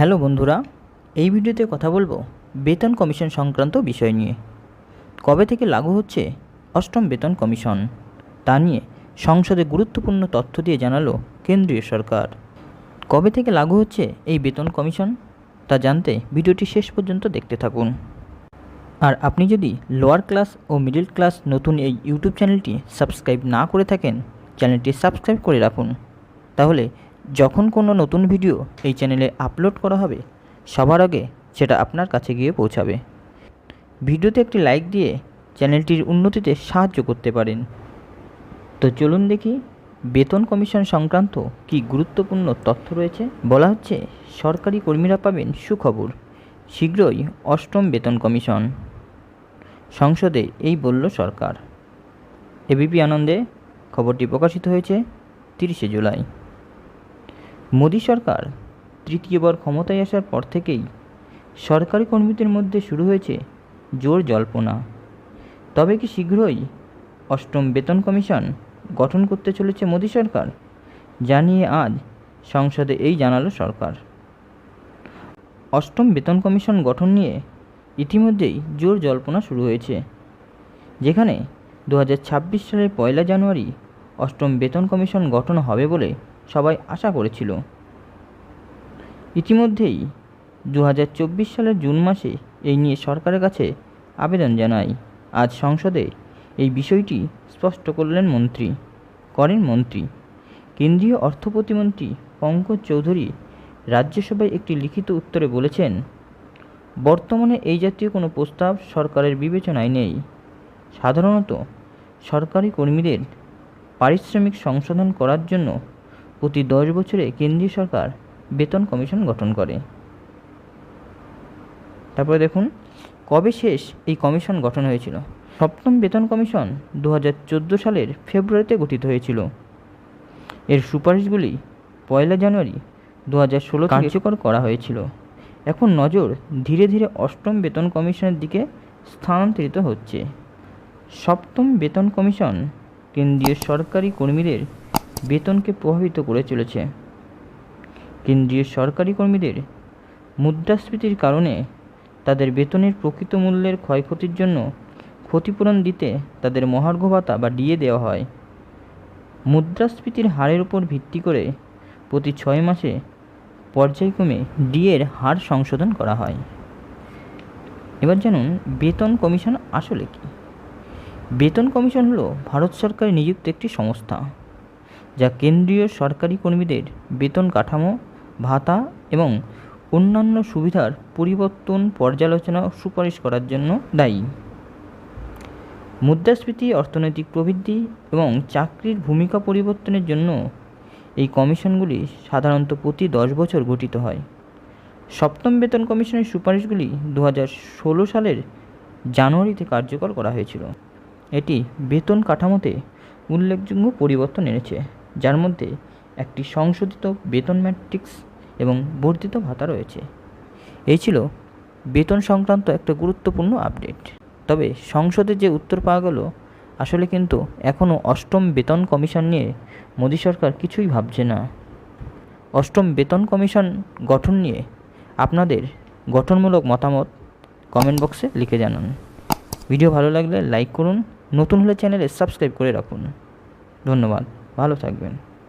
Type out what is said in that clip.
Hello বন্ধুরা, এই ভিডিওতে কথা বলব বেতন কমিশন সংক্রান্ত বিষয় নিয়ে। কবে থেকে লাগু হচ্ছে অষ্টম বেতন কমিশন? তা নিয়ে সংসদে গুরুত্বপূর্ণ তথ্য দিয়ে জানালো কেন্দ্রীয় সরকার। কবে থেকে লাগু হচ্ছে এই বেতন কমিশন? তা জানতে ভিডিওটি শেষ পর্যন্ত দেখতে থাকুন। আর আপনি যদি লোয়ার ক্লাস ও মিডিল ক্লাস নতুন এই ইউটিউব চ্যানেলটি সাবস্ক্রাইব না করে থাকেন, চ্যানেলটি সাবস্ক্রাইব করে রাখুন। তাহলে যখন কোনো নতুন ভিডিও এই চ্যানেলে আপলোড করা হবে, সবার আগে সেটা আপনার কাছে গিয়ে পৌঁছাবে। ভিডিওতে একটি লাইক দিয়ে চ্যানেলটির উন্নতিতে সাহায্য করতে পারেন। তো চলুন দেখি, বেতন কমিশন সংক্রান্ত কি গুরুত্বপূর্ণ তথ্য রয়েছে? বলা হচ্ছে, সরকারি কর্মীরা পাবেন সুখবর। শীঘ্রই অষ্টম বেতন কমিশন। সংসদে এই বলল সরকার। এবিপি আনন্দে খবরটি প্রকাশিত হয়েছে তিরিশে জুলাই। মোদী সরকার তৃতীয়বার ক্ষমতায় আসার পর থেকেই সরকারি কর্মীদের মধ্যে শুরু হয়েছে জোর জল্পনা। তবে কি শীঘ্রই অষ্টম বেতন কমিশন গঠন করতে চলেছে মোদী সরকার জানিয়ে আজ সংসদে এই জানালো সরকার। অষ্টম বেতন কমিশন গঠন নিয়ে ইতিমধ্যেই জোর জল্পনা শুরু হয়েছে, যেখানে দু হাজার ছাব্বিশ সালের পয়লা জানুয়ারি অষ্টম বেতন কমিশন গঠন হবে বলে সবাই আশা করেছিল। ইতিমধ্যেই দু হাজার চব্বিশ সালের জুন মাসে এই নিয়ে সরকারের কাছে আবেদন জানায়। আজ সংসদে এই বিষয়টি স্পষ্ট করলেন মন্ত্রী, করেন মন্ত্রী। কেন্দ্রীয় অর্থ প্রতিমন্ত্রী পঙ্কজ চৌধুরী রাজ্যসভায় একটি লিখিত উত্তরে বলেছেন, বর্তমানে এই জাতীয় কোনো প্রস্তাব সরকারের বিবেচনায় নেই। সাধারণত সরকারি কর্মীদের পারিশ্রমিক সংশোধন করার জন্য প্রতি দশ বছরে কেন্দ্রীয় সরকার বেতন কমিশন গঠন করে। তারপরে দেখুন, কবে শেষ এই কমিশন গঠন হয়েছিল? সপ্তম বেতন কমিশন দু হাজার চোদ্দ সালের ফেব্রুয়ারিতে গঠিত হয়েছিল। এর সুপারিশগুলি পয়লা জানুয়ারি দু হাজার ষোলো কার্যকর করা হয়েছিল। এখন নজর ধীরে ধীরে অষ্টম বেতন কমিশনের দিকে স্থানান্তরিত হচ্ছে। সপ্তম বেতন কমিশন কেন্দ্রীয় সরকারি কর্মীদের বেতনকে প্রভাবিত করে চলেছে। কেন্দ্রীয় সরকারি কর্মীদের মুদ্রাস্ফীতির কারণে তাদের বেতনের প্রকৃত মূল্যের ক্ষয়ক্ষতির জন্য ক্ষতিপূরণ দিতে তাদের মহার্ঘ ভাতা বা ডিএ দেওয়া হয়। মুদ্রাস্ফীতির হারের উপর ভিত্তি করে প্রতি ছয় মাসে পর্যায়ক্রমে ডিএর হার সংশোধন করা হয়। এবার জানুন, বেতন কমিশন আসলে কি? বেতন কমিশন হলো ভারত সরকারের নিযুক্ত একটি সংস্থা। যা কেন্দ্রীয় সরকারি কর্মীদের বেতন কাঠামো, ভাতা এবং অন্যান্য সুবিধার পরিবর্তন পর্যালোচনা সুপারিশ করার জন্য দায়ী। মুদ্রাস্ফীতি, অর্থনৈতিক প্রবৃদ্ধি এবং চাকরির ভূমিকা পরিবর্তনের জন্য এই কমিশনগুলি সাধারণত প্রতি দশ বছর গঠিত হয়। সপ্তম বেতন কমিশনের সুপারিশগুলি দু ষোলো সালের জানুয়ারিতে কার্যকর করা হয়েছিল। এটি বেতন কাঠামোতে উল্লেখযোগ্য পরিবর্তন এনেছে। যার মধ্যে একটি সংশোধিত বেতন ম্যাট্রিক্স এবং বর্ধিত ভাতা রয়েছে। এই ছিল বেতন সংক্রান্ত একটা গুরুত্বপূর্ণ আপডেট। তবে সংসদে যে উত্তর পাওয়া গেল, আসলে কিন্তু এখনও অষ্টম বেতন কমিশন নিয়ে মোদী সরকার কিছুই ভাবছে না। অষ্টম বেতন কমিশন গঠন নিয়ে আপনাদের গঠনমূলক মতামত কমেন্ট বক্সে লিখে জানান। ভিডিও ভালো লাগলে লাইক করুন, নতুন হলে চ্যানেলে সাবস্ক্রাইব করে রাখুন। ধন্যবাদ। ভালো থাকবেন।